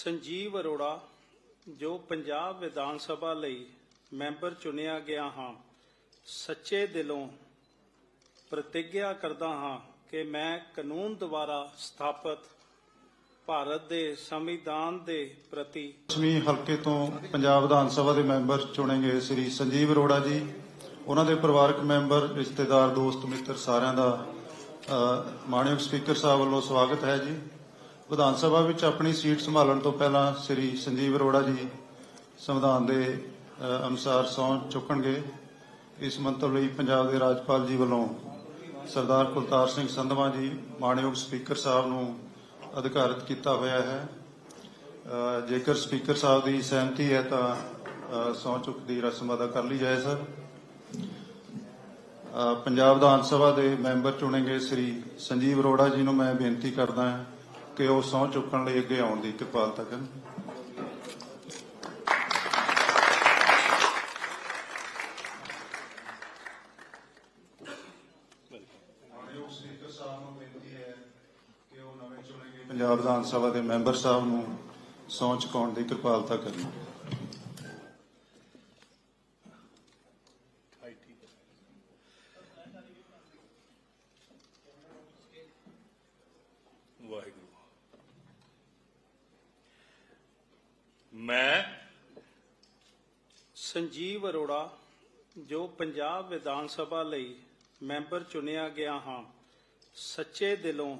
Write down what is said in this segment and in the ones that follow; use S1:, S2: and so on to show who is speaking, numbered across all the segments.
S1: ਸੰਜੀਵ ਅਰੋੜਾ ਜੋ ਪੰਜਾਬ ਵਿਧਾਨ ਸਭਾ ਲਈ ਮੈਂਬਰ ਚੁਣਿਆ ਗਿਆ ਹਾਂ ਸੱਚੇ ਦਿਲੋਂ ਪ੍ਰਤੀਗਿਆ ਕਰਦਾ ਹਾਂ ਕਿ ਮੈਂ ਕਾਨੂੰਨ ਦੁਆਰਾ ਸਥਾਪਿਤ ਭਾਰਤ ਦੇ ਸੰਵਿਧਾਨ ਦੇ ਪ੍ਰਤੀ
S2: ਪੱਛਮੀ ਹਲਕੇ ਤੋਂ ਪੰਜਾਬ ਵਿਧਾਨ ਸਭਾ ਦੇ ਮੈਂਬਰ ਚੁਣੇ ਗਏ ਸ੍ਰੀ ਸੰਜੀਵ ਅਰੋੜਾ ਜੀ ਉਹਨਾਂ ਦੇ ਪਰਿਵਾਰਕ ਮੈਂਬਰ ਰਿਸ਼ਤੇਦਾਰ ਦੋਸਤ ਮਿੱਤਰ ਸਾਰਿਆਂ ਦਾ ਅ, ਮਾਣਯੋਗ ਸਪੀਕਰ ਸਾਹਿਬ ਵੱਲੋਂ ਸਵਾਗਤ ਹੈ ਜੀ। ਵਿਧਾਨ ਸਭਾ ਵਿੱਚ ਆਪਣੀ ਸੀਟ ਸੰਭਾਲਣ ਤੋਂ ਪਹਿਲਾਂ ਸ੍ਰੀ ਸੰਜੀਵ ਅਰੋੜਾ ਜੀ ਸੰਵਿਧਾਨ ਦੇ ਅਨੁਸਾਰ ਸਹੁੰ ਚੁੱਕਣਗੇ। ਇਸ ਮੰਤਵ ਲਈ ਪੰਜਾਬ ਦੇ ਰਾਜਪਾਲ ਜੀ ਵੱਲੋਂ ਸਰਦਾਰ ਕੁਲਤਾਰ ਸਿੰਘ ਸੰਧਵਾ ਜੀ ਮਾਣਯੋਗ ਸਪੀਕਰ ਸਾਹਿਬ ਨੂੰ ਅਧਿਕਾਰਤ ਕੀਤਾ ਹੋਇਆ ਹੈ। ਜੇਕਰ ਸਪੀਕਰ ਸਾਹਿਬ ਦੀ ਸਹਿਮਤੀ ਹੈ ਤਾਂ ਅ, ਸਹੁੰ ਚੁੱਕ ਦੀ ਰਸਮ ਅਦਾ ਕਰ ਲਈ ਜਾਏ ਸਰ। ਪੰਜਾਬ ਵਿਧਾਨ ਸਭਾ ਦੇ ਮੈਂਬਰ ਚੁਣੇ ਗਏ ਸ੍ਰੀ ਸੰਜੀਵ ਅਰੋੜਾ ਜੀ ਨੂੰ ਮੈਂ ਬੇਨਤੀ ਕਰਦਾ ਹਾਂ ਕਿ ਉਹ ਸਹੁੰ ਚੁੱਕਣ ਲਈ ਅੱਗੇ ਆਉਣ ਦੀ ਕਿਰਪਾਲਤਾ ਕਰਨ ਸਾਹਿਬ ਨੂੰ ਬੇਨਤੀ ਹੈ ਕਿ ਉਹ ਨਵੇਂ ਚੁਣੇ ਗਏ ਪੰਜਾਬ ਵਿਧਾਨ ਸਭਾ ਦੇ ਮੈਂਬਰ ਸਾਹਿਬ ਨੂੰ ਸਹੁੰ ਚੁਕਾਉਣ ਦੀ ਕਿਰਪਾਲਤਾ ਕਰਨ।
S3: ਮੈਂ
S1: ਸੰਜੀਵ ਅਰੋੜਾ, ਜੋ ਪੰਜਾਬ ਵਿਧਾਨ ਸਭਾ ਲਈ ਮੈਂਬਰ ਚੁਣਿਆ ਗਿਆ ਹਾਂ, ਸੱਚੇ ਦਿਲੋਂ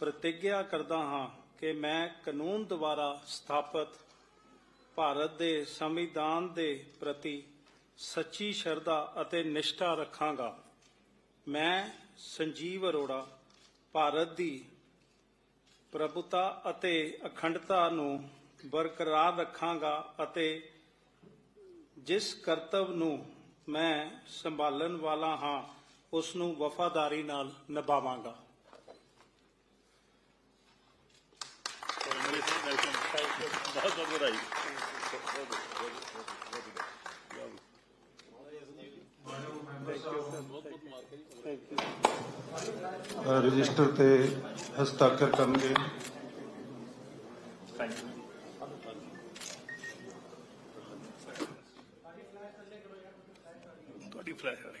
S1: ਪ੍ਰਤੀਗਿਆ ਕਰਦਾ ਹਾਂ ਕਿ ਮੈਂ ਕਾਨੂੰਨ ਦੁਆਰਾ ਸਥਾਪਿਤ ਭਾਰਤ ਦੇ ਸੰਵਿਧਾਨ ਦੇ ਪ੍ਰਤੀ ਸੱਚੀ ਸ਼ਰਧਾ ਅਤੇ ਨਿਸ਼ਠਾ ਰੱਖਾਂਗਾ। ਮੈਂ ਸੰਜੀਵ ਅਰੋੜਾ, ਭਾਰਤ ਦੀ ਪ੍ਰਭੁਤਾ ਅਤੇ ਅਖੰਡਤਾ ਨੂੰ ਬਰਕਰਾਰ ਰੱਖਾਂਗਾ ਅਤੇ ਜਿਸ ਕਰਤੱਵ ਨੂੰ ਮੈਂ ਸੰਭਾਲਣ ਵਾਲਾ ਹਾਂ, ਉਸ ਨੂੰ ਵਫਾਦਾਰੀ ਨਾਲ ਨਿਭਾਵਾਂਗਾ।
S3: ਬਹੁਤ ਬਹੁਤ ਵਧਾਈ
S2: ਰਜਿਸਟਰ ਤੇ ਹਸਤਾਖਰ ਕਰਨਗੇ।
S3: flattery.